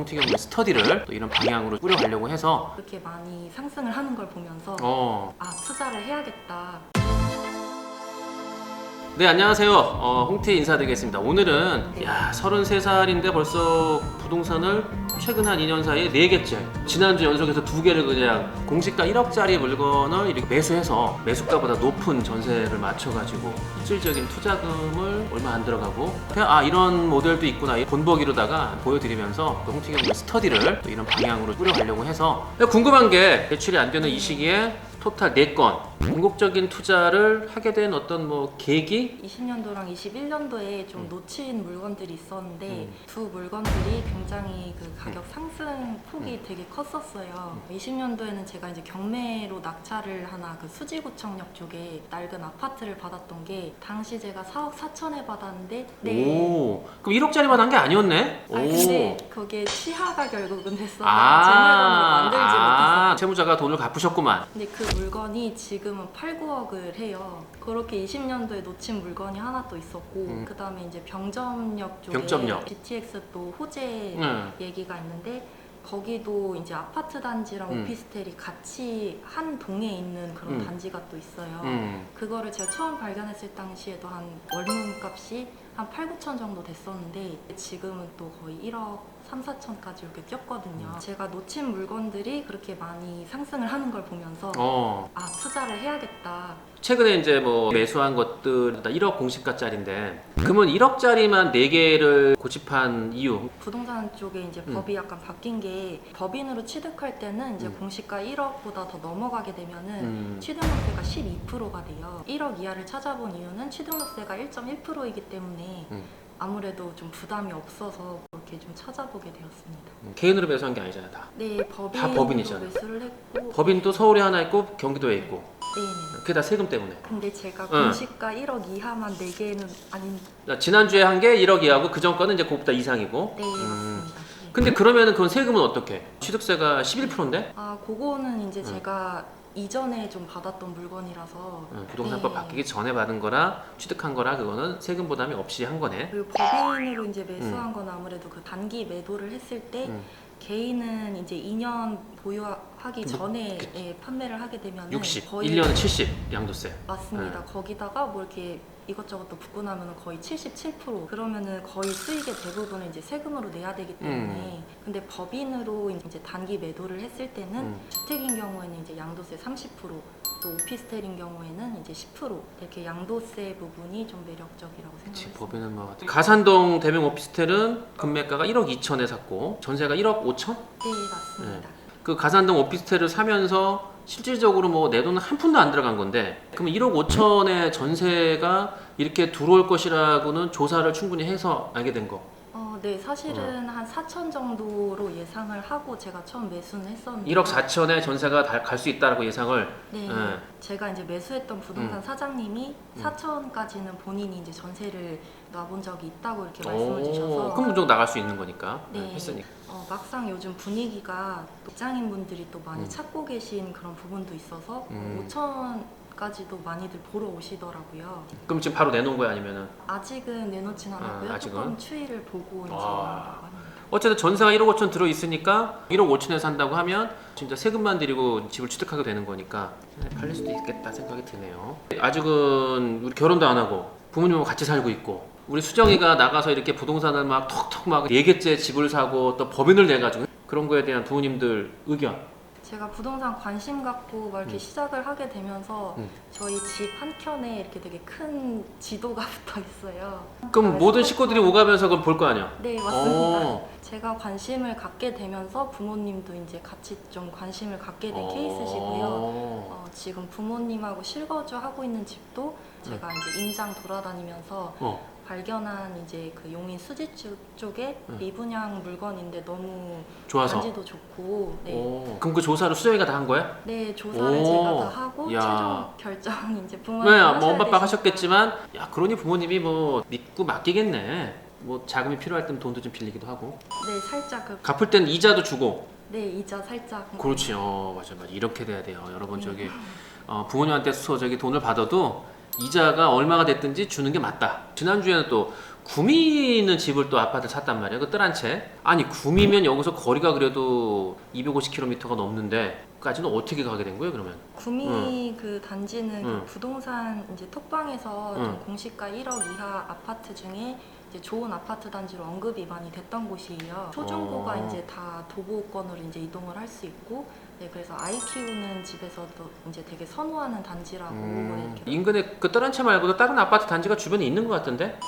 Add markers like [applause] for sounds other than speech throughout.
홍티경의 스터디를 또 이런 방향으로 꾸려가려고 해서 그렇게 많이 상승을 하는 걸 보면서 어, 아 투자를 해야겠다. 네 안녕하세요 어, 홍티 인사드리겠습니다 오늘은 네. 야 33살인데 벌써 부동산을 최근 한 2년 사이에 4개째 지난주 연속해서 두 개를 그냥 공시가 1억짜리 물건을 이렇게 매수해서 매수가보다 높은 전세를 맞춰가지고 실질적인 투자금을 얼마 안 들어가고 아 이런 모델도 있구나 이 본보기로다가 보여드리면서 또 홍티경의 스터디를 또 이런 방향으로 꾸려가려고 해서 궁금한 게 대출이 안 되는 이 시기에 토탈 4건 궁극적인 투자를 하게 된 어떤 뭐 계기 20년도랑 21년도에 좀 음. 놓친 물건들이 있었는데 음. 두 물건들이 굉장히 그 가격 상승 폭이 음. 되게 컸었어요. 20년도에는 제가 이제 경매로 낙찰을 하나 그 수지구청역 쪽에 낡은 아파트를 받았던 게 당시 제가 4억 4천에 받았는데 네. 오, 그럼 1억짜리만 한 게 아니었네? 아 근데 그게 치하가 결국은 됐어서 아, 제 물건으로 만들지 아, 못했어요. 채무자가 돈을 갚으셨구만. 근데 그 물건이 지금은 8, 9억을 해요. 그렇게 20년도에 놓친 물건이 하나 또 있었고, 음. 그 다음에 이제 병점역 쪽에 병점역. GTX 또 호재 응. 얘기가 있는데, 거기도 이제 아파트 단지랑 음. 오피스텔이 같이 한 동에 있는 그런 음. 단지가 또 있어요. 음. 그거를 제가 처음 발견했을 당시에도 한 원룸 값이 한 8, 9천 정도 됐었는데 지금은 또 거의 1억 3, 4천까지 이렇게 뛰었거든요. 음. 제가 놓친 물건들이 그렇게 많이 상승을 하는 걸 보면서 어, 아 투자를 해야겠다. 최근에 이제 뭐 매수한 것들 다 1억 공시가짜리인데, 그러면 1억짜리만 4개를 고집한 이유? 부동산 쪽에 이제 음. 법이 약간 바뀐 게 법인으로 취득할 때는 이제 음. 공시가 1억보다 더 넘어가게 되면은 음. 취득록세가 12%가 돼요. 1억 이하를 찾아본 이유는 취득록세가 1.1%이기 때문에 음. 아무래도 좀 부담이 없어서 그렇게 좀 찾아보게 되었습니다. 개인으로 매수한 게 아니잖아, 다. 네, 다 법인이잖아요. 매수를 했고 법인도 서울에 하나 있고 경기도에 있고. 네네. 그게 다 세금 때문에. 근데 제가 응. 공시가 1억 이하만 4개는 아닌 자, 지난주에 한 게 1억 이하고 그전 거는 이제 그것보다 이상이고. 네 음. 맞습니다. 네. 근데 그러면은 그건 세금은 어떻게? 취득세가 11%인데? 아 그거는 이제 응. 제가 이전에 좀 받았던 물건이라서 부동산법 네. 바뀌기 전에 받은 거라 취득한 거라 그거는 세금 부담이 없이 한 거네. 그리고 법인으로 이제 매수한 건 아무래도 그 단기 매도를 했을 때 음. 개인은 이제 2년 보유하기 뭐, 전에 그치. 예, 판매를 하게 되면 60, 거의 1년은 70 양도세. 맞습니다. 거기다가 뭐 이렇게 이것저것 또 붙고 나면 거의 77% 그러면은 거의 수익의 대부분을 이제 세금으로 내야 되기 때문에 근데 법인으로 이제 단기 매도를 했을 때는 음. 주택인 경우에는 이제 양도세 30%또 오피스텔인 경우에는 이제 10% 이렇게 양도세 부분이 좀 매력적이라고 그치, 생각했습니다. 법인은 뭐 가산동 대명 오피스텔은 금매가가 1억 2천에 샀고 전세가 1억 5천? 네 맞습니다. 그 가산동 오피스텔을 사면서 실질적으로 뭐 내 돈은 한 푼도 안 들어간 건데 그러면 1억 5천의 전세가 이렇게 들어올 것이라고는 조사를 충분히 해서 알게 된 거. 어, 네 사실은 한 4천 정도로 예상을 하고 제가 처음 매수는 했었는데 1억 4천의 전세가 갈 수 있다라고 예상을 네, 예. 제가 이제 매수했던 부동산 음. 사장님이 음. 4천까지는 본인이 이제 전세를 놔본 적이 있다고 이렇게 오, 말씀을 주셔서 그럼 무조건 나갈 수 있는 거니까 네. 네, 했으니까. 어, 막상 요즘 분위기가 직장인분들이 또 많이 음. 찾고 계신 그런 부분도 있어서 음. 5천 까지도 많이들 보러 오시더라고요. 그럼 지금 바로 내놓은 거야 아니면은 아직은 내놓진 않았고요. 아, 아직은? 조금 추이를 보고 이제 와. 내놓으라고 합니다. 어쨌든 전세가 1억 5천 들어 있으니까 1억 5천에 산다고 하면 진짜 세금만 들이고 집을 취득하게 되는 거니까 네, 팔릴 수도 있겠다 생각이 드네요. 아직은 우리 결혼도 안 하고 부모님하고 같이 살고 있고 우리 수정이가 나가서 이렇게 부동산을 막 톡톡 막 4개째 집을 사고 또 법인을 내 가지고 그런 거에 대한 부모님들 의견 제가 부동산 관심 갖고 막 이렇게 음. 시작을 하게 되면서 음. 저희 집 한 켠에 이렇게 되게 큰 지도가 [laughs] 붙어 있어요. 그럼 아, 모든 식구들이 오가면서 그걸 볼 거 아니야? 네 맞습니다. 오. 제가 관심을 갖게 되면서 부모님도 이제 같이 좀 관심을 갖게 된 어. 케이스시고요. 어, 지금 부모님하고 실거주 하고 있는 집도 제가 이제 임장 돌아다니면서 어. 발견한 이제 그 용인 수지주 쪽에 음. 미분양 물건인데 너무 좋아서. 단지도 좋고 네. 오. 그럼 그 조사를 수정이가 다 한 거야? 네 조사를 오. 제가 다 하고 야. 최종 결정 이제 부모님 네, 뭐 엄마 아빠 하셨겠지만 야 그러니 부모님이 뭐 믿고 맡기겠네. 뭐 자금이 필요할 때는 돈도 좀 빌리기도 하고 네 살짝 그, 갚을 땐 이자도 주고 네 이자 살짝 그렇지 어 맞아 맞아 이렇게 돼야 돼요 여러분 네. 저기 어, 부모님한테 서 저기 돈을 받아도 이자가 얼마가 됐든지 주는 게 맞다 지난주에는 또 구미 있는 집을 또 아파트 샀단 말이에요. 그뜰한 채. 아니 구미면 여기서 거리가 그래도 250km가 넘는데 까지는 어떻게 가게 된 거예요 그러면? 구미 그 단지는 응. 그 부동산 이제 톡방에서 응. 좀 공시가 1억 이하 아파트 중에 이제 좋은 아파트 단지로 언급이 많이 됐던 곳이에요. 초중고가 어. 이제 다 도보권으로 이제 이동을 할 수 있고, 네, 그래서 아이 키우는 집에서도 이제 되게 선호하는 단지라고 음, 이렇게 인근에 그뜰한채 말고도 다른 아파트 단지가 주변에 있는 것 같은데 네,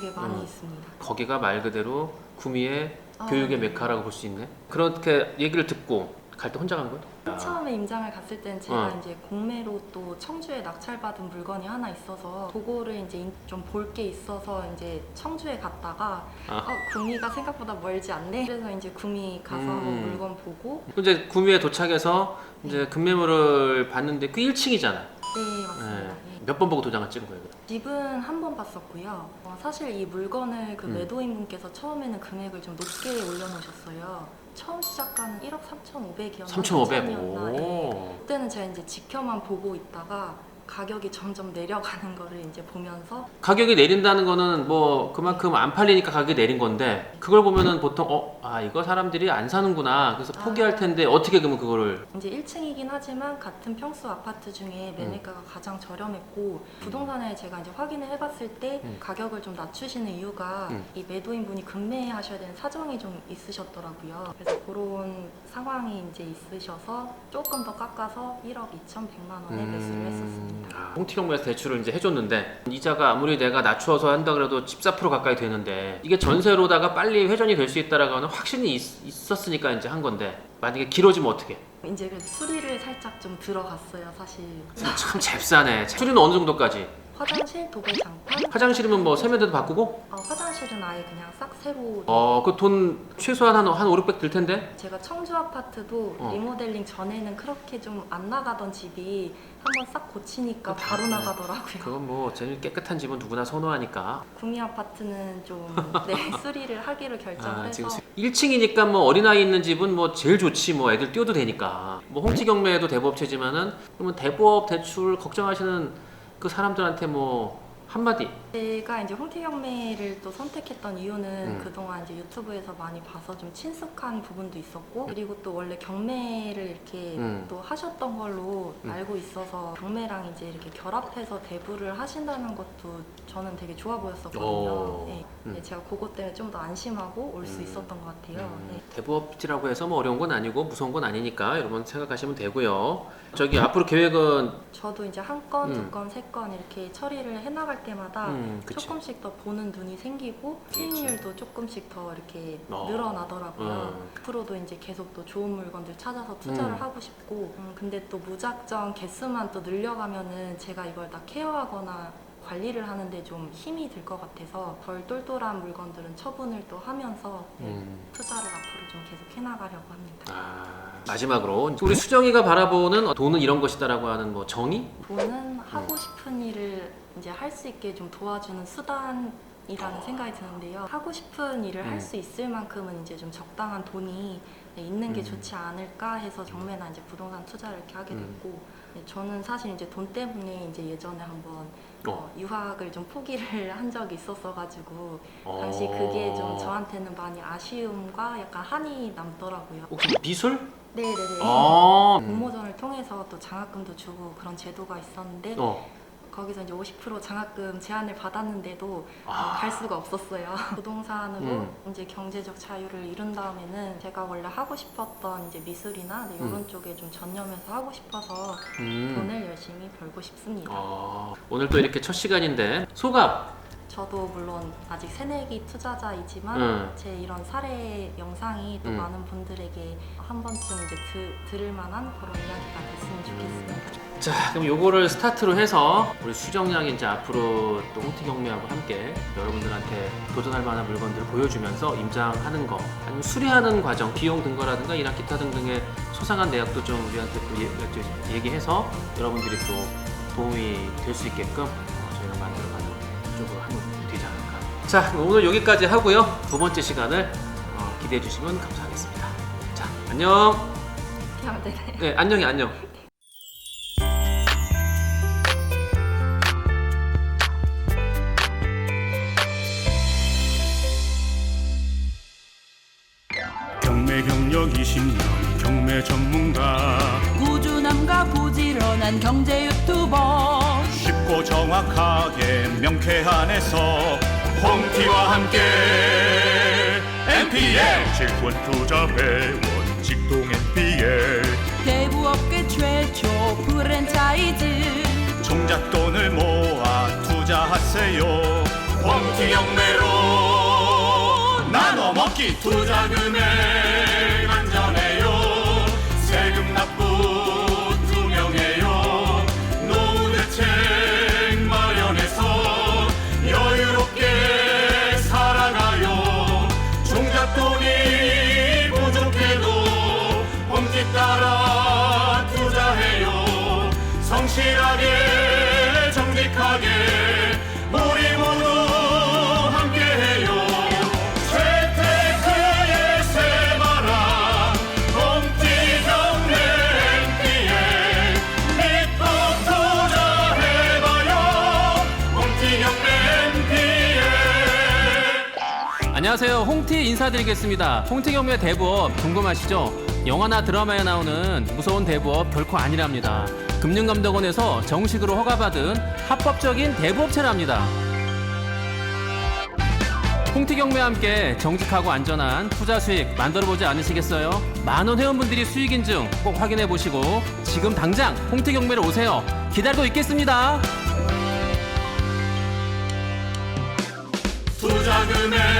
되게 많이 음. 있습니다. 거기가 말 그대로 구미의 아, 교육의 네. 메카라고 볼 수 있네. 그렇게 얘기를 듣고 갈 때 혼자 간 거야? 처음에 임장을 갔을 때는 제가 어. 이제 공매로 또 청주에 낙찰받은 물건이 하나 있어서 그거를 이제 좀 볼 게 있어서 이제 청주에 갔다가 아. 어 구미가 생각보다 멀지 않네. 그래서 이제 구미 가서 음. 한번 물건 보고 이제 구미에 도착해서 이제 금매물을 봤는데 그 1층이잖아. 네 맞습니다. 네. 몇번 보고 도장을 찍은 거예요? 집은 한 번 봤었고요. 어, 사실 이 물건을 그 음. 매도인분께서 처음에는 금액을 좀 높게 올려놓으셨어요. 처음 시작가는 1억 3,500이었나 3,500. 네. 오. 그때는 제가 이제 지켜만 보고 있다가 가격이 점점 내려가는 거를 이제 보면서 가격이 내린다는 거는 뭐 그만큼 안 팔리니까 가격이 내린 건데 그걸 보면은 보통 어, 아 이거 사람들이 안 사는구나. 그래서 포기할 아. 텐데 어떻게 그러면 그거를 이제 1층이긴 하지만 같은 평수 아파트 중에 매매가가 가장 저렴했고 부동산에 제가 이제 확인을 해봤을 때 음. 가격을 좀 낮추시는 이유가 음. 이 매도인 분이 급매하셔야 되는 사정이 좀 있으셨더라고요. 그래서 그런 상황이 이제 있으셔서 조금 더 깎아서 1억 2,100만 원에 매수를 했었습니다. 아, 홍티경매에서 대출을 이제 해줬는데 이자가 아무리 내가 낮추어서 한다 그래도 14% 가까이 되는데 이게 전세로다가 빨리 회전이 될 수 있다라고 하는 확신이 있, 었으니까 이제 한 건데 만약에 길어지면 어떻게? 이제 그 수리를 살짝 좀 들어갔어요, 사실. 참 잽싸네. 수리는 어느 정도까지? 화장실, 도배 장판, 화장실이면 뭐 세면대도 바꾸고? 어, 화장실은 아예 그냥 싹 새로 어, 그 돈 최소한 한, 한 5, 600 들 텐데? 제가 청주 아파트도 어. 리모델링 전에는 그렇게 좀 안 나가던 집이 한번 싹 고치니까 바로 네. 나가더라고요. 그건 뭐 제일 깨끗한 집은 누구나 선호하니까. 구미 아파트는 좀 [laughs] 네, 수리를 하기로 결정을 아, 해서 지금 1층이니까 뭐 어린아이 있는 집은 뭐 제일 좋지 뭐 애들 뛰어도 되니까. 뭐 홍티 경매도 대부업체지만은 그러면 대부업 대출 걱정하시는 그 사람들한테 뭐 한마디. 제가 이제 홍티 경매를 또 선택했던 이유는 음. 그동안 이제 유튜브에서 많이 봐서 좀 친숙한 부분도 있었고 그리고 또 원래 경매를 이렇게 음. 또 하셨던 걸로 음. 알고 있어서 경매랑 이제 이렇게 결합해서 대부를 하신다는 것도 저는 되게 좋아 보였었거든요. 오. 네. 음. 네, 제가 그것 때문에 좀 더 안심하고 올 수 음. 있었던 것 같아요. 음, 네. 대부업체라고 해서 뭐 어려운 건 아니고 무서운 건 아니니까 여러분 생각하시면 되고요. 저기 앞으로 계획은 저도 이제 한 건, 음. 두 건, 세 건 이렇게 처리를 해나갈 때마다 음, 그치. 조금씩 더 보는 눈이 생기고 수익률도 조금씩 더 이렇게 어. 늘어나더라고요. 음. 앞으로도 이제 계속 또 좋은 물건들 찾아서 투자를 음. 하고 싶고 음, 근데 또 무작정 개수만 또 늘려가면은 제가 이걸 다 케어하거나 관리를 하는데 좀 힘이 들 것 같아서 덜 똘똘한 물건들은 처분을 또 하면서 네, 음, 투자를 앞으로 좀 계속 해나가려고 합니다. 아, 마지막으로 우리 수정이가 바라보는 돈은 이런 것이다라고 하는 뭐 정의? 돈은 하고 싶은 일을 이제 할 수 있게 좀 도와주는 수단이라는 생각이 드는데요. 하고 싶은 일을 음. 할수 있을 만큼은 이제 좀 적당한 돈이 네, 있는 게 음. 좋지 않을까 해서 경매나 이제 부동산 투자를 이렇게 하게 음. 됐고 네, 저는 사실 이제 돈 때문에 이제 예전에 한번 어, 유학을 좀 포기를 [laughs] 한 적이 있었어가지고 당시 그게 좀 저한테는 많이 아쉬움과 약간 한이 남더라고요. 혹시 뭐 미술? 네네네. 아, 음. 공모전을 통해서 또 장학금도 주고 그런 제도가 있었는데 어. 거기서 이제 50% 장학금 제안을 받았는데도 아. 어, 갈 수가 없었어요. [laughs] 부동산으로 음. 이제 경제적 자유를 이룬 다음에는 제가 원래 하고 싶었던 이제 미술이나 네, 이런 음. 쪽에 좀 전념해서 하고 싶어서 음. 돈을 열심히 벌고 싶습니다. 아, 오늘 또 이렇게 첫 시간인데 소감. 저도 물론 아직 새내기 투자자이지만 음. 제 이런 사례 영상이 또 음. 많은 분들에게 한 번쯤 이제 드, 들을 만한 그런 이야기가 됐으면 좋겠습니다. 자, 그럼 요거를 스타트로 해서 우리 수정 양이 이제 앞으로 또 홍티 경매하고 함께 여러분들한테 도전할 만한 물건들을 보여주면서 임장하는 거, 아니면 수리하는 과정, 비용 든 거라든가 이런 기타 등등의 소상한 내역도 좀 우리한테 또 예- 얘기해서 여러분들이 또 도움이 될 수 있게끔 어, 저희가 만들어가는 쪽으로 하면 되지 않을까. 자, 그럼 오늘 여기까지 하고요. 두 번째 시간을 어, 기대해 주시면 감사하겠습니다. 자, 안녕. 되나요? 네, 안녕히 안녕. 부지런한 경제 유튜버. 쉽고 정확하게 명쾌한에서 홍티와 함께 NPL 직권 투자 회원 직동 NPL 대부업계 최초 프랜차이즈. 종잣돈을 모아 투자하세요. 홍티 경매로 나눠 먹기 투자 금액 안녕하세요. 홍티 인사드리겠습니다. 홍티 경매 대부업 궁금하시죠? 영화나 드라마에 나오는 무서운 대부업 결코 아니랍니다. 금융감독원에서 정식으로 허가받은 합법적인 대부업체랍니다. 홍티 경매와 함께 정직하고 안전한 투자 수익 만들어보지 않으시겠어요? 많은 회원분들이 수익 인증 꼭 확인해 보시고 지금 당장 홍티 경매를 오세요. 기다리고 있겠습니다. 투자 금액